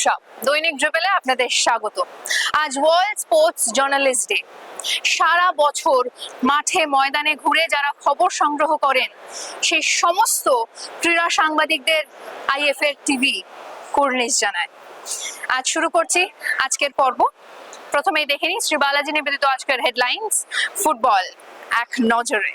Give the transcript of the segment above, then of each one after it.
ব্যবসা দৈনিক ড্রিবেলে আপনাদের স্বাগত। আজ ওয়ার্ল্ড স্পোর্টস জার্নালিস্ট ডে সারা বছর মাঠে ময়দানে ঘুরে যারা খবর সংগ্রহ করেন সেই সমস্ত ক্রীড়া সাংবাদিকদের আইএফএর টিভি কুর্নিশ জানায়। আজ শুরু করছি আজকের পর্ব। প্রথমেই দেখে নিই, শ্রী বালাজি নিবেদিত আজকের হেডলাইন্স, ফুটবল এক নজরে।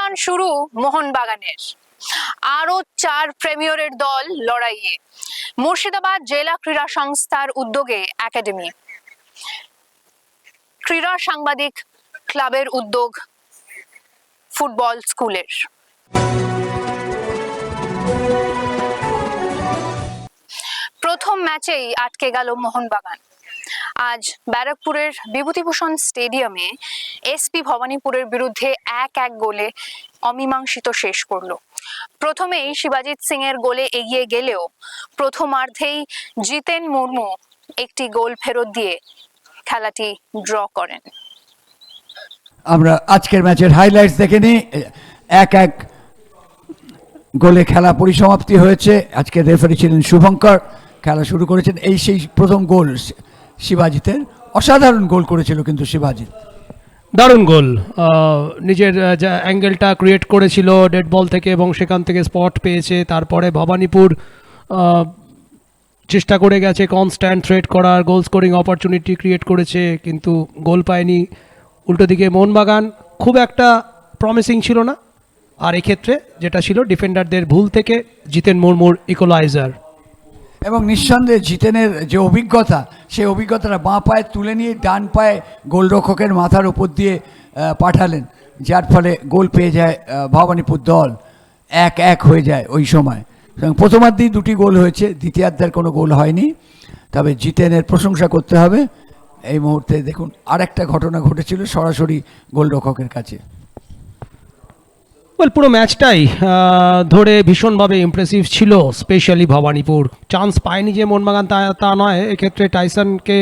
অভিযান শুরু মোহনবাগানের। আরও চার প্রেমিয়রের দল লড়াইয়ে। মুর্শিদাবাদ জেলা ক্রীড়া সংস্থার উদ্যোগে একাডেমি। ক্রীড়া সাংবাদিক ক্লাবের উদ্যোগ ফুটবল স্কুলের। প্রথম ম্যাচেই আটকে গেল মোহনবাগান। আজ ব্যারাকপুরের বিভূতিভূষণ স্টেডিয়ামে এসপি ভবানীপুরের বিরুদ্ধে এক এক গোলে অমীমাংসিত শেষ করল। প্রথমেই শিবাজিৎ সিং এর গোলে এগিয়ে গেলেও প্রথমার্ধেই জিতেন মুর্মু একটি গোল ফেরত দিয়ে খেলাটি ড্র করেন। আমরা আজকের ম্যাচের হাইলাইটস দেখে নিই। এক এক গোলে খেলা পরিসমাপ্তি হয়েছে। আজকে রেফারি ছিলেন শুভঙ্কর। খেলা শুরু করেছেন এই সেই প্রথম গোল শিবাজিতের অসাধারণ গোল করেছিল কিন্তু শিবাজিৎ। দারুণ গোল। নিজের যা অ্যাঙ্গেলটা ক্রিয়েট করেছিল ডেড বল থেকে এবং সেখান থেকে স্পট পেয়েছে, তারপরে ভবানীপুর চেষ্টা করে গেছে কনস্ট্যান্ট থ্রেট করার গোল স্কোরিং অপরচুনিটি ক্রিয়েট করেছে, কিন্তু গোল পায়নি। উল্টো দিকে মোহনবাগান খুব একটা প্রমিসিং ছিল না। আর এক্ষেত্রে যেটা ছিল ডিফেন্ডারদের ভুল থেকে জিতেন মুর্মুর ইকোলাইজার এবং নিঃসন্দেহে জিতেনের যে অভিজ্ঞতা, সেই অভিজ্ঞতাটা বাঁ পায়ে তুলে নিয়ে ডান পায়ে গোলরক্ষকের মাথার উপর দিয়ে পাঠালেন। যার ফলে গোল পেয়ে যায় ভবানীপুর দল। এক এক হয়ে যায় ওই সময়। প্রথমার্ধেই দুটি গোল হয়েছে, দ্বিতীয়ার্ধের কোনো গোল হয়নি। তবে জিতেনের প্রশংসা করতে হবে। এই মুহূর্তে দেখুন, আরেকটা ঘটনা ঘটেছিল সরাসরি গোলরক্ষকের কাছে। ওয়েল পুরো ম্যাচটাই ধরে ভীষণভাবে ইমপ্রেসিভ ছিল স্পেশালি ভবানীপুর। চান্স পায়নি যে মোহনবাগান তা তা নয়, এক্ষেত্রে টাইসনকে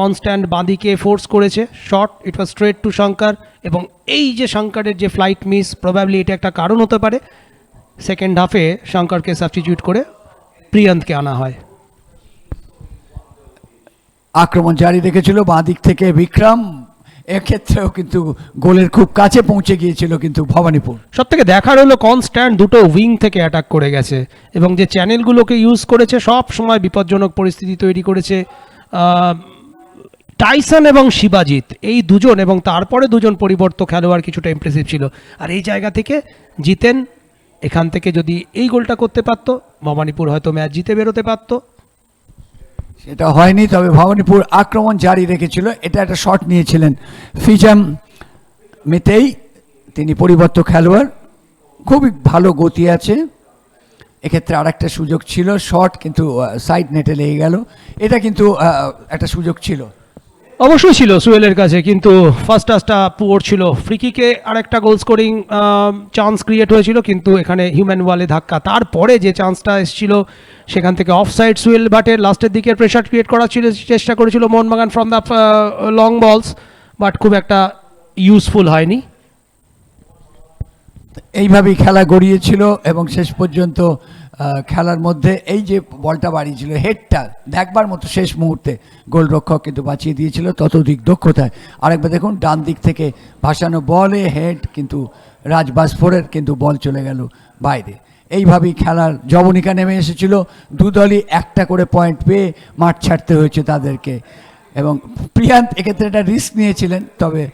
কনস্ট্যান্ট বাঁদিকে ফোর্স করেছে short it was straight to Shankar এবং এই যে শঙ্করের যে ফ্লাইট মিস প্রবাবলি এটা একটা কারণ হতে পারে। সেকেন্ড হাফে শঙ্করকে সাবস্টিটিউট করে প্রিয়ন্তকে আনা হয়। আক্রমণ জারি রেখেছিল বাঁ দিক থেকে বিক্রম। এক্ষেত্রেও কিন্তু গোলের খুব কাছে পৌঁছে গিয়েছিল কিন্তু ভবানীপুর। সব থেকে দেখার হলো কনস্ট্যান্ট দুটো উইং থেকে অ্যাটাক করে গেছে এবং যে চ্যানেলগুলোকে ইউজ করেছে, সব সময় বিপজ্জনক পরিস্থিতি তৈরি করেছে টাইসন এবং শিবাজিৎ। এই দুজন এবং তারপরে দুজন পরিবর্ত খেলোয়াড় কিছুটা ইমপ্রেসিভ ছিল। আর এই জায়গা থেকে জিতেন, এখান থেকে যদি এই গোলটা করতে পারতো, ভবানীপুর হয়তো ম্যাচ জিতে বেরোতে পারতো। সেটা হয়নি, তবে ভবানীপুর আক্রমণ জারি রেখেছিল। এটা একটা শট নিয়েছিলেন ফিজাম মেতেই, তিনি পরিবর্ত খেলোয়াড়। খুবই ভালো গতি আছে। এক্ষেত্রে আর একটা সুযোগ ছিল শট কিন্তু সাইড নেটে লেগে গেল। এটা কিন্তু একটা সুযোগ ছিল। অবশ্যই ছিল সুয়েলের কাছে, কিন্তু ফার্স্ট টাচটা পুয়ার ছিল। ফ্রিকিকে আরেকটা গোল স্কোরিং চান্স ক্রিয়েট হয়েছিল, কিন্তু এখানে হিউম্যান ওয়ালে ধাক্কা। তারপরে যে চান্সটা এসেছিল, সেখান থেকে অফ সাইড সুয়েল বাটের লাস্টের দিকে প্রেশার ক্রিয়েট করার ছিল, চেষ্টা করেছিল Mohun Bagan from the long balls but খুব একটা ইউজফুল হয়নি। এইভাবেই খেলা গড়িয়েছিল, এবং শেষ পর্যন্ত খেলার মধ্যে এই যে বলটা বাড়িয়েছিল হেডটা দেখবার মতো শেষ মুহূর্তে গোলরক্ষক কিন্তু বাঁচিয়ে দিয়েছিল ততোধিক দক্ষতায়। আরেকবার দেখুন, ডান দিক থেকে ভাসানো বলে হেড কিন্তু রাজবাসফোরের কিন্তু বল চলে গেল বাইরে। এইভাবেই খেলার জবনিকা নেমে এসেছিল। দুদলই একটা করে পয়েন্ট পেয়ে মাঠ ছাড়তে হয়েছে তাদেরকে। এবং প্রিয়ান্ত এক্ষেত্রে একটা রিস্ক নিয়েছিলেন, তবে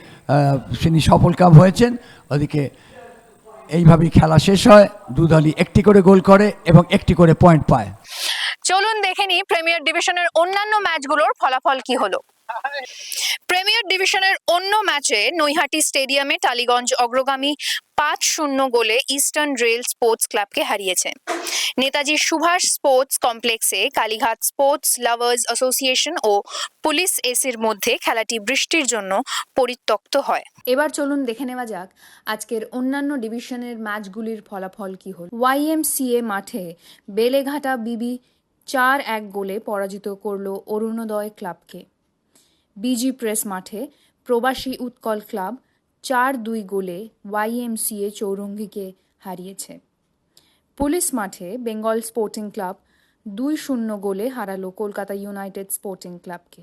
তিনি সফল সফলকাম হয়েছেন। ওদিকে এইভাবেই খেলা শেষ হয়। দু দলই একটি করে গোল করে এবং একটি করে পয়েন্ট পায়। চলুন দেখে নিই প্রিমিয়ার ডিভিশনের অন্যান্য ম্যাচগুলোর ফলাফল কি হলো। প্রিমিয়ার ডিভিশনের অন্য ম্যাচে নৈহাটি স্টেডিয়ামে টালিগঞ্জ অগ্রগামী পাঁচ শূন্য গোলে ইস্টার্ন রেল স্পোর্টস ক্লাবকে হারিয়েছে। নেতাজি সুভাষ স্পোর্টস কমপ্লেক্সে কালীঘাট স্পোর্টস লাভার্স অ্যাসোসিয়েশন ও পুলিশ এসির মধ্যে খেলাটি বৃষ্টির জন্য পরিত্যক্ত হয়। এবার চলুন দেখে নেওয়া যাক আজকের অন্যান্য ডিভিশনের ম্যাচগুলির ফলাফল কি হল। ওয়াইএমসিএ মাঠে বেলেঘাটা বিবি চার এক গোলে পরাজিত করল অরুণোদয় ক্লাবকে। বিজি প্রেস মাঠে প্রবাসী উৎকল ক্লাব চার দুই গোলে ওয়াইএমসিএ চৌরঙ্গিকে হারিয়েছে। পুলিশ মাঠে বেঙ্গল স্পোর্টিং ক্লাব দুই শূন্য গোলে হারালো কলকাতা ইউনাইটেড স্পোর্টিং ক্লাবকে।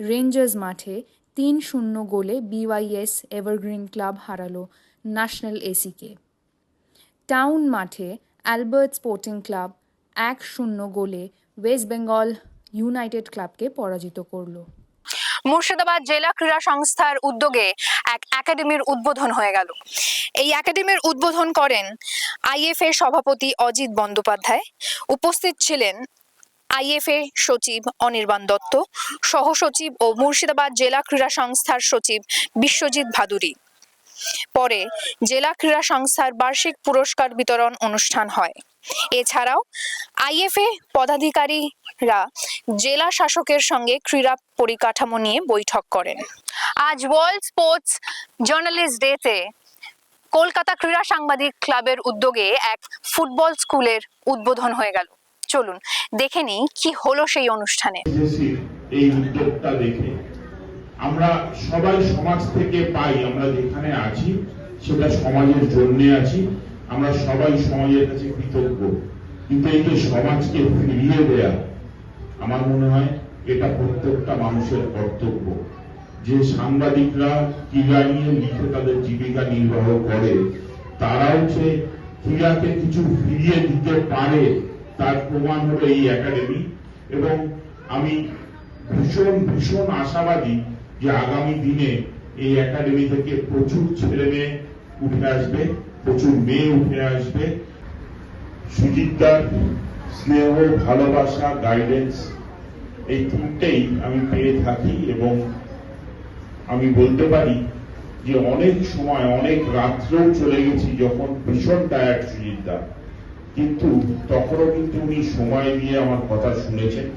রেঞ্জার্স মাঠে তিন শূন্য গোলে বিওয়াইএস এভারগ্রিন ক্লাব হারালো ন্যাশনাল এসিকে। টাউন মাঠে অ্যালবার্ট স্পোর্টিং ক্লাব এক শূন্য গোলে ওয়েস্ট বেঙ্গল ইউনাইটেড ক্লাবকে পরাজিত করল। মুর্শিদাবাদ জেলা ক্রীড়া সংস্থার উদ্যোগে এক একাডেমির উদ্বোধন হয়ে গেল। এই একাডেমির উদ্বোধন করেন আইএফ এর সভাপতি অজিত বন্দ্যোপাধ্যায়। উপস্থিত ছিলেন আইএফএ সচিব অনির্বাণ দত্ত, সহসচিব ও মুর্শিদাবাদ জেলা ক্রীড়া সংস্থার সচিব বিশ্বজিৎ ভাদুরী। পরে জেলা ক্রীড়া সংস্থার বার্ষিক পুরস্কার বিতরণ অনুষ্ঠান হয়। এছাড়াও আইএফএ পদাধিকারীরা জেলা শাসকের সঙ্গে ক্রীড়া পরিকাঠামো নিয়ে বৈঠক করেন। আজ ওয়ার্ল্ড স্পোর্টস জার্নালিস্ট ডেতে কলকাতা ক্রীড়া সাংবাদিক ক্লাবের উদ্যোগে এক ফুটবল স্কুলের উদ্বোধন হয়ে গেল। চলুন দেখে নিই কি হলো সেই অনুষ্ঠানে। এই উদ্যোগটা দেখে। আমরা সবাই সমাজ থেকে পাই, আমরা যেখানে আছি, সেটা সমাজের জন্য আছি, আমরা সবাই সমাজের কাছে কৃতজ্ঞ। কিন্তু এই যে সমাজকে ফিরিয়ে দেয়া, আমার মনে হয় এটা প্রত্যেকটা মানুষের কর্তব্য। যে সাংবাদিকরা ক্রীড়া নিয়ে লিখে তাদের জীবিকা নির্বাহ করে, তারাও যে ক্রীড়াকে কিছু ফিরিয়ে দিতে পারে, তার প্রমাণ হলো এই একাডেমি এবং আমি ভীষণ ভীষণ আশাবাদী যে আগামী দিনে এই একাডেমি থেকে প্রচুর ছেলে মেয়ে উঠে আসবে, প্রচুর মেয়ে উঠে আসবে। সুজিতদার, স্নেহ, ভালোবাসা গাইডেন্স এই তিনটেই আমি পেয়ে থাকি এবং আমি বলতে পারি যে অনেক সময়, অনেক রাত্রেও চলে গেছি যখন ভীষণ টায়ার্ড সুজিতদা কিন্তু তখনও কিন্তু উনি সময় নিয়ে আমার কথা শুনেছেন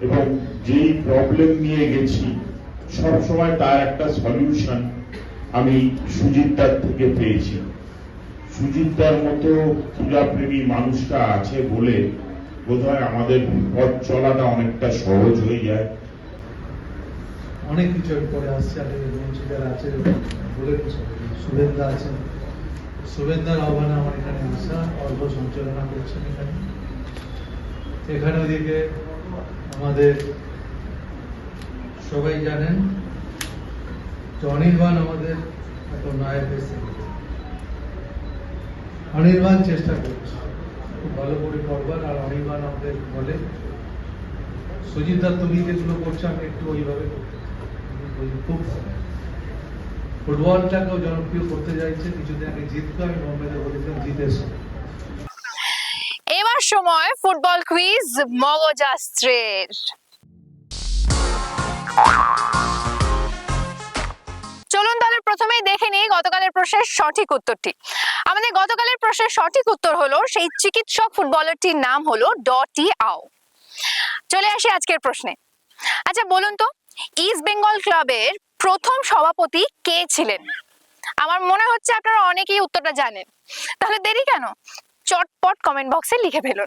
এবং যেই প্রবলেম নিয়ে গেছি সব সময় তার একটা সলিউশন আমি সুজিতদার থেকে পেয়েছি। সুজিতদার মতো ক্রীড়াপ্রেমী মানুষটা আছে বলে বোধহয় আমাদের পথ চলাটা অনেকটা সহজ হয়ে যায়। অনেক কিছু করে আসছে বঞ্চিতার আছে, বলে শুভেন্দা আছেন। শুভেন্দার আহ্বানে আমার এখানে আসা, অল্প সঞ্চালনা করছেন এখানে। এখানে ওইদিকে আমাদের সবাই জানেন যে অনির্বাণ আমাদের এখন নায়ক এসে অনির্বাণ চেষ্টা করছে, খুব ভালো করে করবার, আর অনির্বাণ আমাদের বলে, সুজিত তুমি যেগুলো করছ, আমি একটু ওইভাবে খুব ফুটবলটাকেও জনপ্রিয় করতে চাইছে কিছুদিন আগে জিতকে আমি বোম্বেতে বলেছিলাম, জিতেছে। সময় ফুটবল কুইজ মগজাস্ত্রের চলুন তাহলে প্রথমেই দেখে নিই গতকালের প্রশ্নের সঠিক উত্তরটি। আমাদের গতকালের প্রশ্নের সঠিক উত্তর হলো, সেই চিকিৎসক ফুটবলারটির নাম হলো ডটি আও। চলে আসি আজকের প্রশ্নে। আচ্ছা বলুন তো, ইস্ট বেঙ্গল ক্লাবের প্রথম সভাপতি কে ছিলেন? আমার মনে হচ্ছে আপনারা অনেকেই উত্তরটা জানেন। তাহলে দেরি কেন? চটপট কমেন্ট বক্সে লিখে ফেলুন।